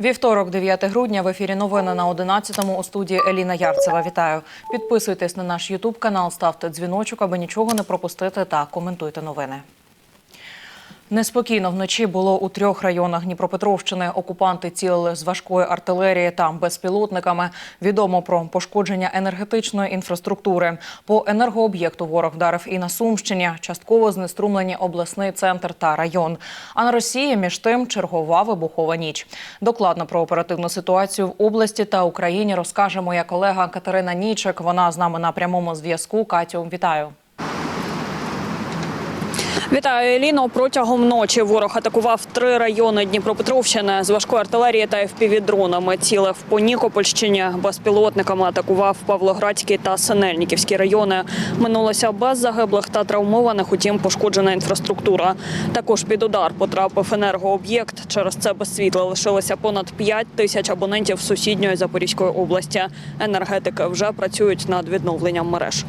Вівторок, 9 грудня, в ефірі новини на 11-му у студії Еліна Ярцева. Вітаю. Підписуйтесь на наш Ютуб канал, ставте дзвіночок, аби нічого не пропустити та коментуйте новини. Неспокійно вночі було у трьох районах Дніпропетровщини. Окупанти цілили з важкої артилерії та безпілотниками. Відомо про пошкодження енергетичної інфраструктури. По енергооб'єкту ворог вдарив і на Сумщині. Частково знеструмлені обласний центр та район. А на Росії між тим чергова вибухова ніч. Докладно про оперативну ситуацію в області та Україні розкаже моя колега Катерина Нічик. Вона з нами на прямому зв'язку. Катю, вітаю. Вітаю, Еліно. Протягом ночі ворог атакував три райони Дніпропетровщини з важкої артилерії та FPV-дронами. Цілив по Нікопольщині, безпілотниками атакував Павлоградський та Синельниківські райони. Минулося без загиблих та травмованих, утім пошкоджена інфраструктура. Також під удар потрапив енергооб'єкт. Через це без світла лишилося понад 5 тисяч абонентів сусідньої Запорізької області. Енергетики вже працюють над відновленням мереж.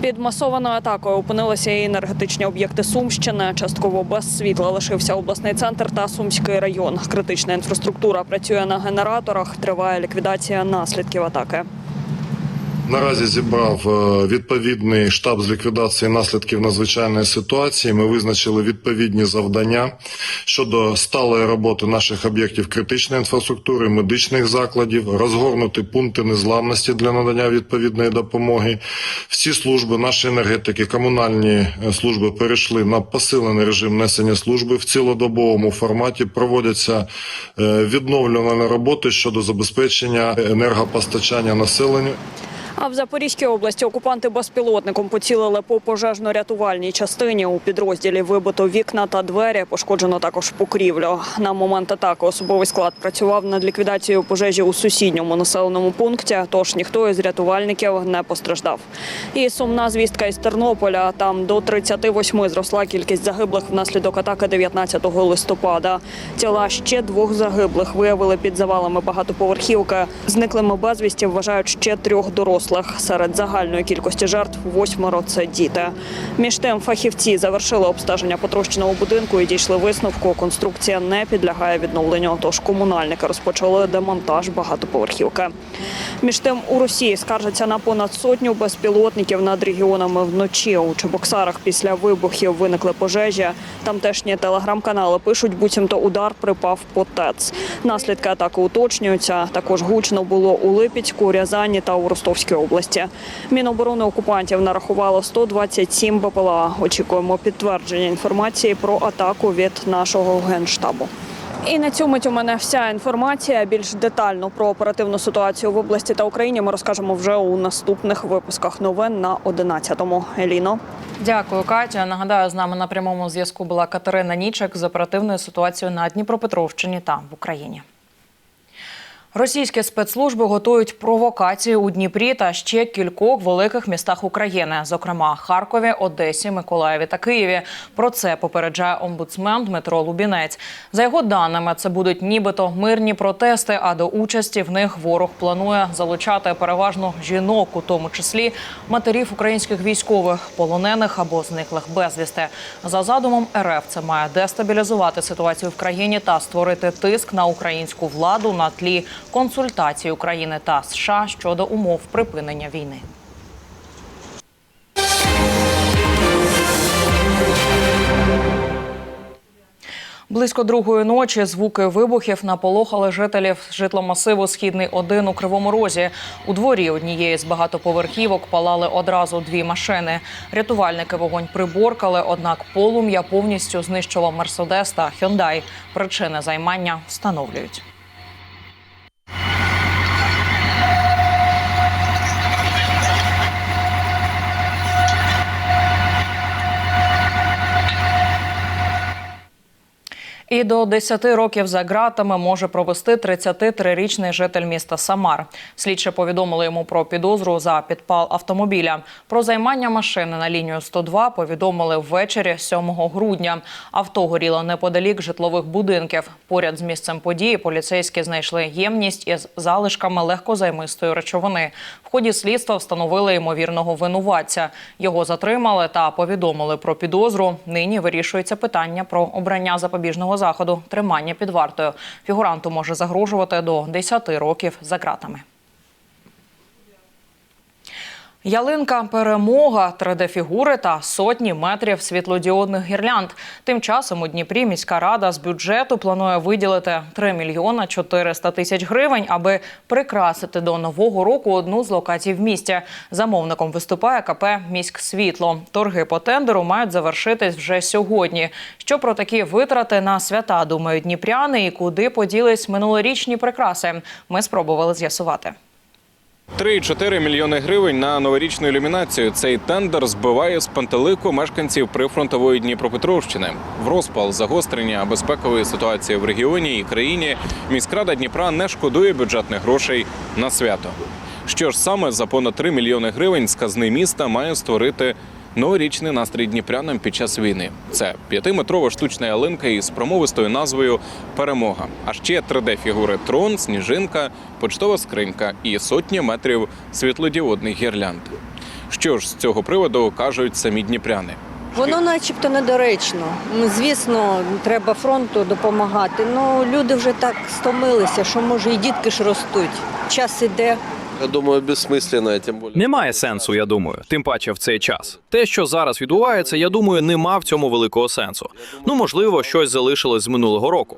Під масованою атакою опинилися і енергетичні об'єкти Сумщини. Частково без світла лишився обласний центр та Сумський район. Критична інфраструктура працює на генераторах. Триває ліквідація наслідків атаки. Наразі зібрав е, відповідний штаб з ліквідації наслідків надзвичайної ситуації. Ми визначили відповідні завдання щодо сталої роботи наших об'єктів критичної інфраструктури, медичних закладів, розгорнути пункти незламності для надання відповідної допомоги. Всі служби, наші енергетики, комунальні е, служби перейшли на посилений режим несення служби в цілодобовому форматі. Проводяться е, відновлювальні роботи щодо забезпечення енергопостачання населенню. А в Запорізькій області окупанти безпілотником поцілили по пожежно-рятувальній частині. У підрозділі вибито вікна та двері. Пошкоджено також покрівлю. На момент атаки особовий склад працював над ліквідацією пожежі у сусідньому населеному пункті. Тож ніхто із рятувальників не постраждав. І сумна звістка із Тернополя. Там до 38 зросла кількість загиблих внаслідок атаки 19 листопада. Тіла ще двох загиблих виявили під завалами багатоповерхівки. Зниклими безвісті вважають ще трьох дорослих. Серед загальної кількості жертв восьмеро – це діти. Між тим фахівці завершили обстеження потрощеного будинку і дійшли висновку. Конструкція не підлягає відновленню. Тож комунальники розпочали демонтаж багатоповерхівки. Між тим у Росії скаржаться на понад сотню безпілотників над регіонами вночі. У Чебоксарах після вибухів виникли пожежі. Тамтешні телеграм-канали пишуть, буцімто удар припав по ТЕЦ. Наслідки атаки уточнюються. Також гучно було у Липецьку, Рязані та у Ростовській області. Міноборони окупантів нарахувало 127 БПЛА. Очікуємо підтвердження інформації про атаку від нашого генштабу. І на мить у мене вся інформація. Більш детально про оперативну ситуацію в області та Україні ми розкажемо вже у наступних випусках новин на 11-му. Еліно. Дякую, Катя. Нагадаю, з нами на прямому зв'язку була Катерина Нічик з оперативною ситуацією на Дніпропетровщині та в Україні. Російські спецслужби готують провокацію у Дніпрі та ще кількох великих містах України, зокрема Харкові, Одесі, Миколаєві та Києві. Про це попереджає омбудсмен Дмитро Лубінець. За його даними, це будуть нібито мирні протести. А до участі в них ворог планує залучати переважно жінок, у тому числі матерів українських військових, полонених або зниклих безвісти. За задумом РФ це має дестабілізувати ситуацію в країні та створити тиск на українську владу на тлі консультацій України та США щодо умов припинення війни. Близько другої ночі звуки вибухів наполохали жителів житломасиву Східний 1 у Кривому Розі. У дворі однієї з багатоповерхівок палали одразу дві машини. Рятувальники вогонь приборкали, однак полум'я повністю знищило Мерседес та Хьондай. Причини займання встановлюють. you І до 10 років за ґратами може провести 33-річний житель міста Самар. Слідчі повідомили йому про підозру за підпал автомобіля. Про займання машини на лінію 102 повідомили ввечері 7 грудня. Авто горіло неподалік житлових будинків. Поряд з місцем події поліцейські знайшли ємність із залишками легкозаймистої речовини. В ході слідства встановили ймовірного винуватця. Його затримали та повідомили про підозру. Нині вирішується питання про обрання запобіжного заходу тримання під вартою. Фігуранту може загрожувати до 10 років за ґратами. Ялинка, перемога, 3D-фігури та сотні метрів світлодіодних гірлянд. Тим часом у Дніпрі міська рада з бюджету планує виділити 3 мільйона 400 тисяч гривень, аби прикрасити до нового року одну з локацій в місті. Замовником виступає КП «Міськсвітло». Торги по тендеру мають завершитись вже сьогодні. Що про такі витрати на свята думають дніпряни і куди поділись минулорічні прикраси? Ми спробували з'ясувати. 3,4 мільйони гривень на новорічну ілюмінацію. Цей тендер збиває з пантелику мешканців прифронтової Дніпропетровщини. В розпал загострення безпекової ситуації в регіоні і країні міськрада Дніпра не шкодує бюджетних грошей на свято. Що ж саме за понад 3 мільйони гривень з казни міста має створити новорічний настрій дніпрянам під час війни. Це п'ятиметрова штучна ялинка із промовистою назвою Перемога. А ще 3D-фігури трон, сніжинка, почтова скринька і сотні метрів світлодіодних гірлянд. Що ж з цього приводу кажуть самі дніпряни? Воно начебто недоречно. Ну, Звісно, треба фронту допомагати. Ну люди вже так стомилися, що може і дітки ж ростуть. Час іде. Я думаю, бессмысленно, тим більше. Немає сенсу, я думаю, тим паче в цей час. Те, що зараз відбувається, я думаю, нема в цьому великого сенсу. Ну можливо, щось залишилось з минулого року.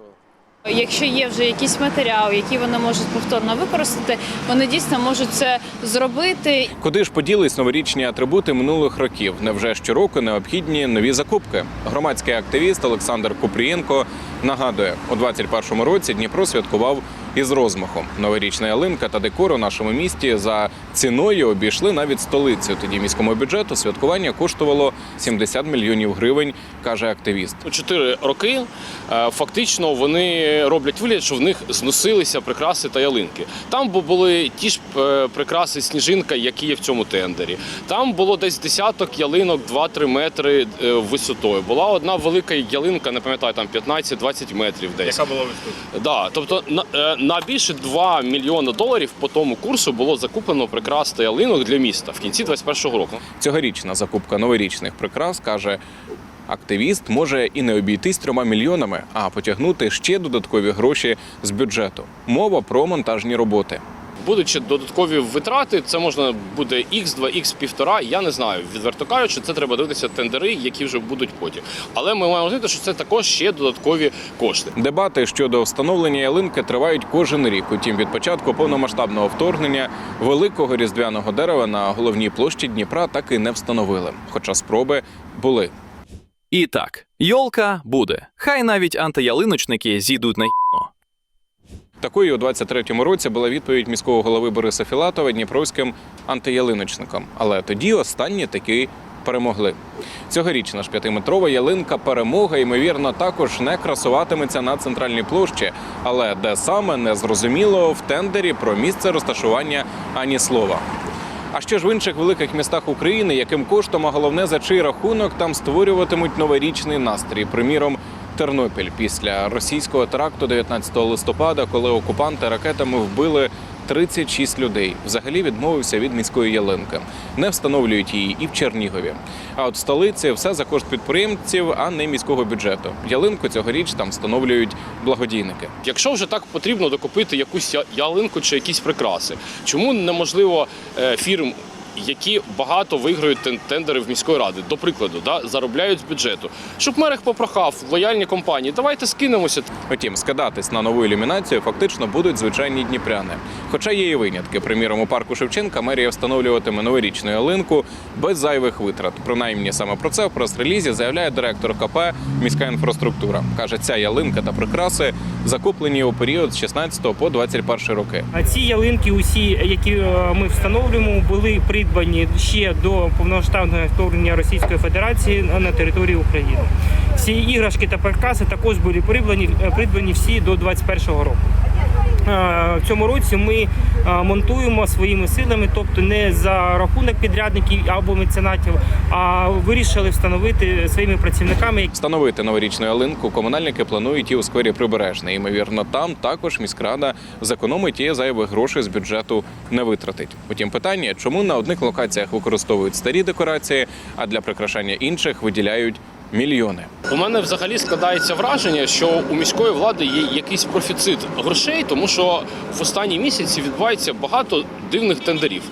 Якщо є вже якийсь матеріал, який вони можуть повторно використати, вони дійсно можуть це зробити. Куди ж поділись новорічні атрибути минулих років? Невже щороку необхідні нові закупки? Громадський активіст Олександр Купрієнко нагадує, у 21-му році Дніпро святкував із розмахом. Новорічна ялинка та декор у нашому місті за ціною обійшли навіть столицю. Тоді міському бюджету святкування коштувало 70 мільйонів гривень, каже активіст. Чотири роки е, фактично вони роблять вигляд, що в них зносилися прикраси та ялинки. Там бу- були ті ж е, прикраси сніжинка, які є в цьому тендері. Там було десь десяток ялинок 2-3 метри е, висотою. Була одна велика ялинка, не пам'ятаю, там 15-20 метрів десь. Яка була висота? Да, тобто на, е, на більше 2 мільйони доларів по тому курсу було закуплено прикрас та ялинок для міста в кінці 21-го року. Цьогорічна закупка новорічних прикрас каже. Активіст може і не обійтись трьома мільйонами, а потягнути ще додаткові гроші з бюджету. Мова про монтажні роботи. Будуть ще додаткові витрати, це можна буде X2, X1,5, я не знаю. Відверто кажучи, це треба дивитися тендери, які вже будуть потім. Але ми маємо розуміти, що це також ще додаткові кошти. Дебати щодо встановлення ялинки тривають кожен рік. Утім, від початку повномасштабного вторгнення великого різдвяного дерева на головній площі Дніпра так і не встановили. Хоча спроби були. І так, йолка буде. Хай навіть антиялиночники зійдуть на гіно. Такою у 23-му році була відповідь міського голови Бориса Філатова дніпровським антиялиночникам. Але тоді останні таки перемогли. Цьогорічна ж п'ятиметрова ялинка перемога, ймовірно, також не красуватиметься на центральній площі, але де саме не зрозуміло в тендері про місце розташування ані слова. А що ж в інших великих містах України, яким коштом, а головне за чий рахунок там створюватимуть новорічний настрій? Приміром, Тернопіль після російського теракту 19 листопада, коли окупанти ракетами вбили 36 людей. Взагалі відмовився від міської ялинки. Не встановлюють її і в Чернігові. А от в столиці все за кошт підприємців, а не міського бюджету. Ялинку цьогоріч там встановлюють благодійники. Якщо вже так потрібно докупити якусь ялинку чи якісь прикраси, чому неможливо е, фірм? Які багато виграють тен- тендери в міської ради, до прикладу, да, заробляють з бюджету. Щоб мер їх попрохав, лояльні компанії, давайте скинемося. Втім, скидатись на нову ілюмінацію фактично будуть звичайні дніпряни. Хоча є і винятки. Приміром, у парку Шевченка мерія встановлюватиме новорічну ялинку без зайвих витрат. Принаймні саме про це в прес-релізі заявляє директор КП міська інфраструктура. каже, ця ялинка та прикраси закуплені у період з 16 по 21 роки. А ці ялинки, усі, які е, ми встановлюємо, були придбані ще до повноштабного вторгнення Російської Федерації на територію України. Всі іграшки та Перкаси також були придбані, придбані всі до 2021 року. Е, В цьому році ми е, монтуємо своїми силами, тобто не за рахунок підрядників або меценатів, а вирішили встановити своїми працівниками, Встановити новорічну ялинку комунальники планують і у сквері Прибережний. Ймовірно, там також міськрада зекономить і зайвих грошей з бюджету не витратить. Утім, питання, чому на одних локаціях використовують старі декорації, а для прикрашання інших виділяють мільйони. У мене взагалі складається враження, що у міської влади є якийсь профіцит грошей, тому що в останні місяці відбувається багато дивних тендерів.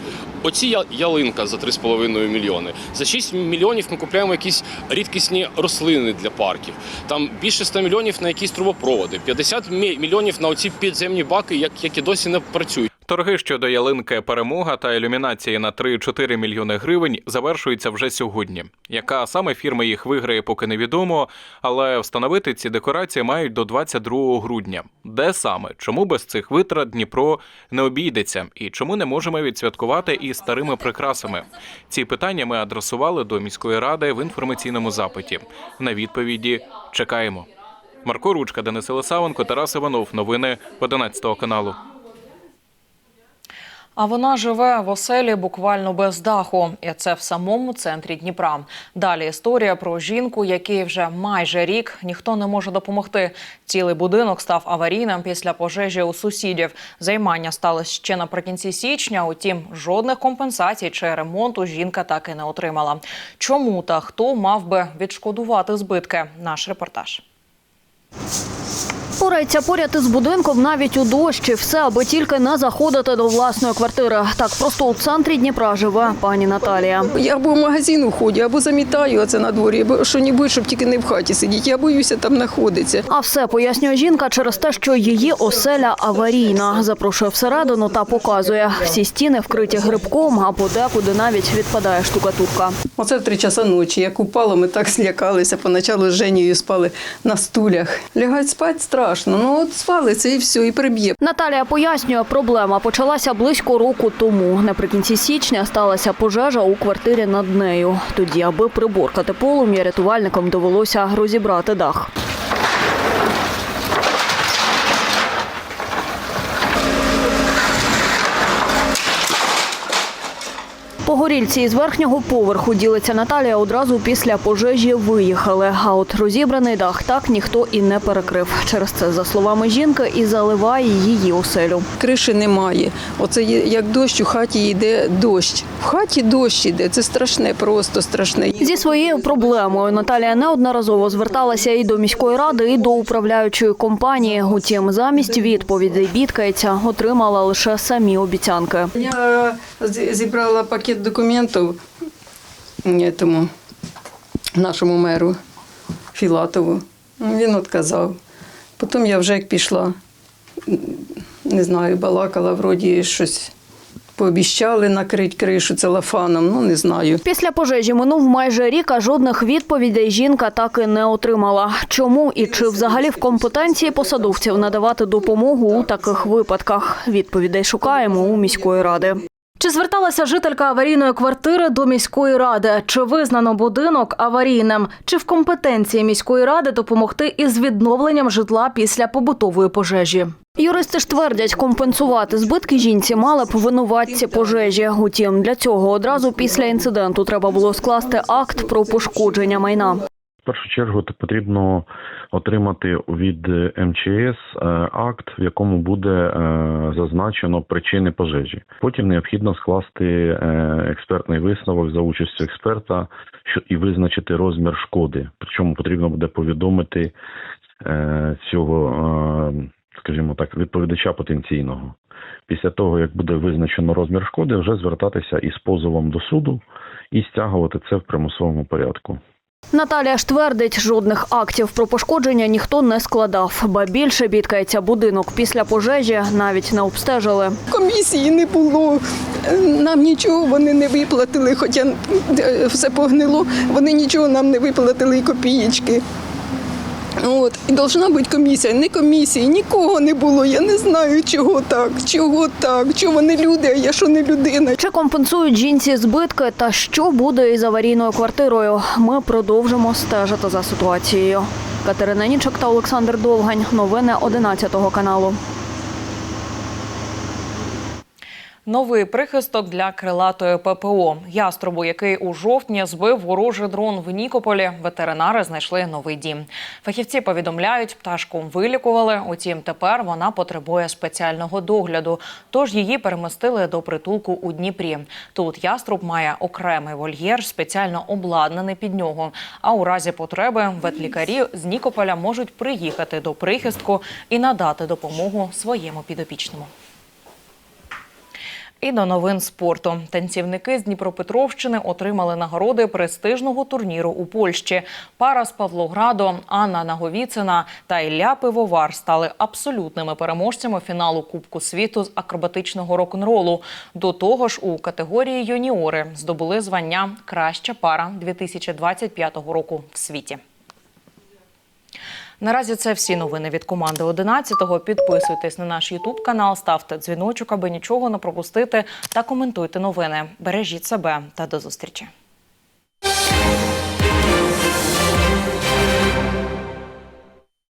Оці ялинка за 3,5 мільйони. За 6 мільйонів ми купуємо якісь рідкісні рослини для парків. Там більше 100 мільйонів на якісь трубопроводи, 50 мі- мільйонів на оці підземні баки, як- які досі не працюють. Торги щодо ялинки перемога та ілюмінації на 3-4 мільйони гривень завершуються вже сьогодні. Яка саме фірма їх виграє, поки невідомо, але встановити ці декорації мають до 22 грудня. Де саме? Чому без цих витрат Дніпро не обійдеться? І чому не можемо відсвяткувати із старими прикрасами? Ці питання ми адресували до міської ради в інформаційному запиті. На відповіді чекаємо. Марко Ручка, Денис Елисавенко, Тарас Іванов. Новини 11 каналу. А вона живе в оселі буквально без даху, і це в самому центрі Дніпра. Далі історія про жінку, якій вже майже рік ніхто не може допомогти. Цілий будинок став аварійним після пожежі у сусідів. Займання сталося ще наприкінці січня. Утім, жодних компенсацій чи ремонту жінка так і не отримала. Чому та хто мав би відшкодувати збитки? Наш репортаж. Порається поряд із будинком навіть у дощі. Все, аби тільки не заходити до власної квартири. Так просто у центрі Дніпра живе пані Наталія. Я або в магазин уходю, або замітаю оце на дворі, або що-небудь, щоб тільки не в хаті сидіти. Я боюся там знаходитися. А все пояснює жінка через те, що її оселя аварійна. Запрошує всередину та показує. Всі стіни вкриті грибком, а подекуди навіть відпадає штукатурка. Оце в три часа ночі. Як упало, ми так злякалися. Поначалу з Женєю спали на стулях. Лягать спати страшно. Ну от свалиться і все, і приб'є. Наталія пояснює, проблема почалася близько року тому. Наприкінці січня сталася пожежа у квартирі над нею. Тоді, аби приборкати полум'я, рятувальникам довелося розібрати дах. Погорільці із верхнього поверху ділиться Наталія одразу після пожежі виїхали. А от розібраний дах так ніхто і не перекрив. Через це, за словами жінки, і заливає її оселю. Криші немає. Оце як дощ, у хаті йде дощ. В хаті дощ іде. Це страшне, просто страшне. Зі своєю проблемою Наталія неодноразово зверталася і до міської ради, і до управляючої компанії. Утім, замість відповідей бідкається, отримала лише самі обіцянки. Я зібрала пакет документів ні, тому нашому меру Філатову. Він відказав. Потім я вже як пішла, не знаю, балакала, вроді щось пообіщали накрити кришу целофаном, ну не знаю. Після пожежі минув майже рік, а жодних відповідей жінка так і не отримала. Чому і чи взагалі в компетенції посадовців надавати допомогу у таких випадках? Відповідей шукаємо у міської ради. Чи зверталася жителька аварійної квартири до міської ради? Чи визнано будинок аварійним? Чи в компетенції міської ради допомогти із відновленням житла після побутової пожежі? Юристи ж твердять, компенсувати збитки жінці мали б винуватці пожежі. Утім, для цього одразу після інциденту треба було скласти акт про пошкодження майна. В першу чергу потрібно отримати від МЧС е, акт, в якому буде е, зазначено причини пожежі. Потім необхідно скласти е, експертний висновок за участю експерта і визначити розмір шкоди. Причому потрібно буде повідомити е, цього, е, скажімо так, відповідача потенційного. Після того, як буде визначено розмір шкоди, вже звертатися із позовом до суду і стягувати це в примусовому порядку. Наталія ж твердить, жодних актів про пошкодження ніхто не складав. Ба більше бідкається будинок після пожежі навіть не обстежили. Комісії не було. Нам нічого вони не виплатили, хоча е, все погнило, вони нічого нам не виплатили і копієчки. От. І должна бути комісія. Не комісії, нікого не було. Я не знаю, чого так, чого так, чого вони люди, а я що не людина. Чи компенсують жінці збитки та що буде із аварійною квартирою? Ми продовжимо стежити за ситуацією. Катерина Нічок та Олександр Довгань. Новини 11 каналу. Новий прихисток для крилатої ППО. Яструбу, який у жовтні збив ворожий дрон в Нікополі, ветеринари знайшли новий дім. Фахівці повідомляють, пташку вилікували. Утім, тепер вона потребує спеціального догляду. Тож її перемістили до притулку у Дніпрі. Тут яструб має окремий вольєр, спеціально обладнаний під нього. А у разі потреби ветлікарі з Нікополя можуть приїхати до прихистку і надати допомогу своєму підопічному. І до новин спорту. Танцівники з Дніпропетровщини отримали нагороди престижного турніру у Польщі. Пара з Павлограду Анна Наговіцина та Ілля Пивовар стали абсолютними переможцями фіналу Кубку світу з акробатичного рок-н-ролу. До того ж, у категорії юніори здобули звання Краща пара 2025 року в світі. Наразі це всі новини від команди 11-го. Підписуйтесь на наш Ютуб канал, ставте дзвіночок, аби нічого не пропустити, та коментуйте новини. Бережіть себе та до зустрічі.